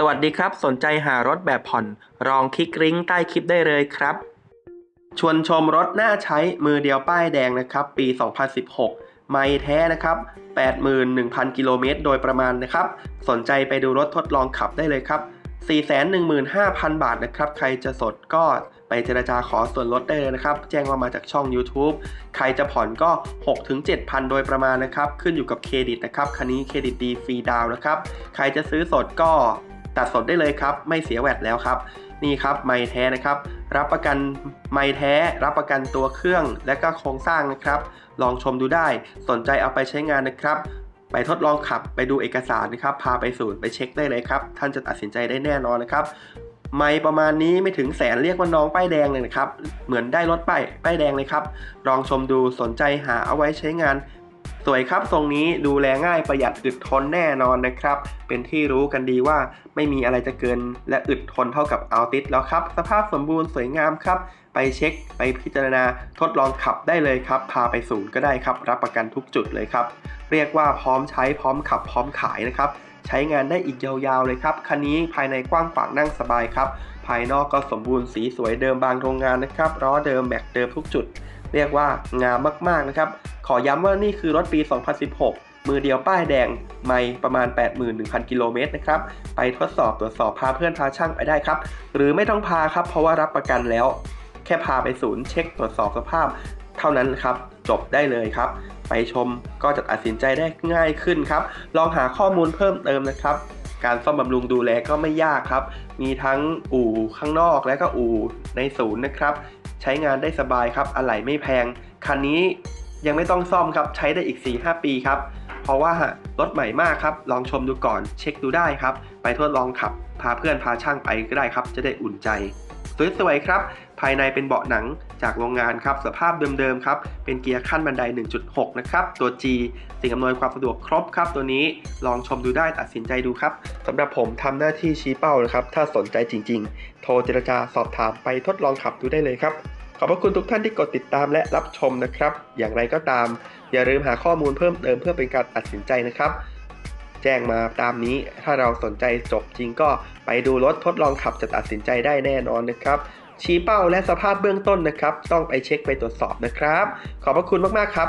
สวัสดีครับ สนใจหารถแบบผ่อนลองคลิกลิงก์ใต้คลิปได้เลยครับ ชวนชมรถน่าใช้มือเดียวป้ายแดงนะครับ ปี 2016 ไม่แท้นะครับ 81,000 กิโลเมตรโดยประมาณนะครับ สนใจไปดูรถทดลองขับได้เลยครับ 415,000 บาทนะครับ ใครจะสดก็ไปเจรจาขอส่วนลดได้เลยนะครับ แจ้งว่ามาจากช่อง YouTube ใครจะผ่อนก็ 6-7,000 โดยประมาณนะครับ ขึ้นอยู่กับเครดิตนะครับ คันนี้เครดิตดีฟรีดาวนะครับ ใครจะซื้อสดก็ ตัดสดได้เลยครับ ไม่เสียแวดแล้วครับ นี่ครับไม้แท้นะครับ รับประกันไม้แท้ รับประกันตัวเครื่องและก็โครงสร้างนะครับ ลองชมดูได้สนใจเอาไปใช้งานนะครับ ไปทดลองขับไปดูเอกสารนะครับ พาไปศูนย์ไปเช็คได้เลยครับ ท่านจะตัดสินใจได้แน่นอนนะครับไม่ประมาณนี้ไม่ถึงแสนเรียกว่าน้องป้ายแดงเลยนะครับ เหมือนได้รถป้ายป้ายแดงเลยครับ ลองชมดูสนใจหาเอาไว้ใช้งาน วยครับทรงนี้ดูแลง่ายประหยัดอึดทนแน่นอนนะครับ เป็นที่รู้กันดีว่าไม่มีอะไรจะเกินและอึดทนเท่ากับอัลติสแล้วครับ สภาพสมบูรณ์สวยงามครับ ไปเช็ค ไปพิจารณาทดลองขับได้เลยครับ พาไปศูนย์ก็ได้ครับ รับประกันทุกจุดเลยครับ เรียกว่าพร้อมใช้พร้อมขับพร้อมขายนะครับใช้งานได้อีกยาวๆเลยครับ คันนี้ภายในกว้างขวางนั่งสบายครับ ภายนอกก็สมบูรณ์สีสวยเดิมบางโรงงานนะครับล้อเดิมแม็กเดิมทุกจุด เรียกว่างามมากๆนะครับ ขอย้ำว่านี่คือรถปี 2016 มือเดียวป้ายแดง ไม่ประมาณ 81,000 กิโลเมตรนะครับ ไปทดสอบตรวจสอบพาเพื่อนพาช่างไปได้ครับ หรือไม่ต้องพาครับ เพราะว่ารับประกันแล้ว แค่พาไปศูนย์เช็คตรวจสอบสภาพ เท่านั้นครับ จบได้เลยครับ ไปชมก็จะตัดสินใจได้ง่ายขึ้นครับ ลองหาข้อมูลเพิ่มเติมนะครับการซ่อมบำรุงดูแลก็ไม่ยากครับ มีทั้งอู่ข้างนอกและก็อู่ในศูนย์นะครับ ใช้งานได้สบายครับอะไหล่ไม่แพง คันนี้ยังไม่ต้องซ่อมครับ ใช้ได้อีก 4-5 ปีครับ เพราะว่ารถใหม่มากครับ ลองชมดูก่อน เช็คดูได้ครับ ไปทดลองขับ พาเพื่อนพาช่างไปก็ได้ครับ จะได้อุ่นใจ สวยๆครับ ภายในเป็นเบาะหนังจากโรงงานครับ สภาพเดิมๆครับ เป็นเกียร์ขั้นบันได 1.6 นะครับ ตัว G สิ่งอำนวยความสะดวกครบครับ ตัวนี้ลองชมดูได้ตัดสินใจดูครับสำหรับผมทำหน้าที่ชี้เป้านะครับ ถ้าสนใจจริงๆ โทรเจรจาสอบถามไปทดลองขับดูได้เลยครับขอบพระคุณทุกท่านที่กดติดตามและรับชมนะครับ อย่างไรก็ตาม อย่าลืมหาข้อมูลเพิ่มเติมเพื่อเป็นการตัดสินใจนะครับ แจ้งมาตามนี้ ถ้าเราสนใจจบจริงก็ไปดูรถทดลองขับจะตัดสินใจได้แน่นอนนะครับชี้เป้าและสภาพเบื้องต้นนะครับ ต้องไปเช็คไปตรวจสอบนะครับ ขอบพระคุณมาก ๆ ครับ